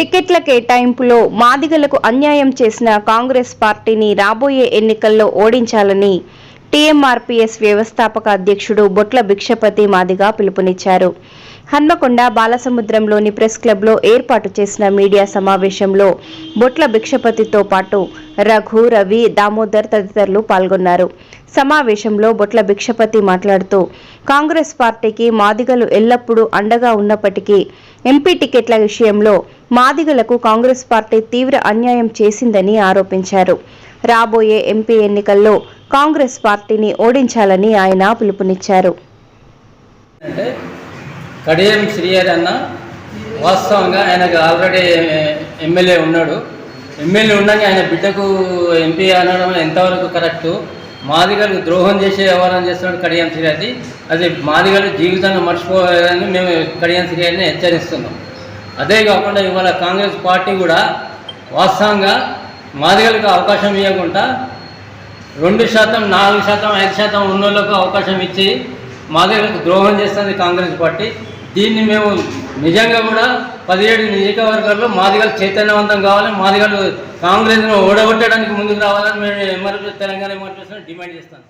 టికెట్ల కేటాయింపులో మాదిగలకు అన్యాయం చేసిన కాంగ్రెస్ పార్టీని రాబోయే ఎన్నికల్లో ఓడించాలని టీఎంఆర్పీఎస్ వ్యవస్థాపక అధ్యక్షుడు బొట్ల భిక్షపతి మాదిగ పిలుపునిచ్చారు. హన్మకొండ బాలసముద్రంలోని ప్రెస్ క్లబ్లో ఏర్పాటు చేసిన మీడియా సమావేశంలో బొట్ల భిక్షపతితో పాటు రఘు రవి దామోదర్ తదితరులు పాల్గొన్నారు. సమావేశంలో బొట్ల భిక్షపతి మాట్లాడుతూ కాంగ్రెస్ పార్టీకి మాదిగలు ఎల్లప్పుడూ అండగా ఉన్నప్పటికీ ఎంపీ టికెట్ల విషయంలో మాదిగలకు కాంగ్రెస్ పార్టీ తీవ్ర అన్యాయం చేసిందని ఆరోపించారు. రాబోయే ఎంపీ ఎన్నికల్లో కాంగ్రెస్ పార్టీని ఓడించాలని ఆయన పిలుపునిచ్చారు. కడియం శ్రీహరి అన్న వాస్తవంగా ఆయనకు ఆల్రెడీ ఎమ్మెల్యే ఉన్నాడు. ఎమ్మెల్యే ఉండగా ఆయన బిడ్డకు ఎంపీ అనడం ఎంతవరకు కరెక్టు? మాదిగలు ద్రోహం చేసే వ్యవహారం చేస్తున్నాడు కడియం శ్రీహరి అది మాదిగలు జీవితంగా మర్చిపోవాలని మేము కడియం శ్రీహరిని హెచ్చరిస్తున్నాం. అదే కాకుండా ఇవాళ కాంగ్రెస్ పార్టీ కూడా వాస్తవంగా మాదిగలకు అవకాశం ఇవ్వకుండా రెండు శాతం నాలుగు శాతం ఐదు శాతం ఉన్నోళ్ళకు అవకాశం ఇచ్చి మాదిగలకు ద్రోహం చేస్తుంది కాంగ్రెస్ పార్టీ. దీన్ని మేము నిజంగా కూడా పదిహేడు నియోజకవర్గాల్లో మాదిగలు చైతన్యవంతం కావాలి మాదిగలు కాంగ్రెస్ను ఓడగొట్టడానికి ముందుకు రావాలని మేము ఎంఆర్పీ తెలంగాణ ఎంఆర్పీ డిమాండ్ చేస్తాను.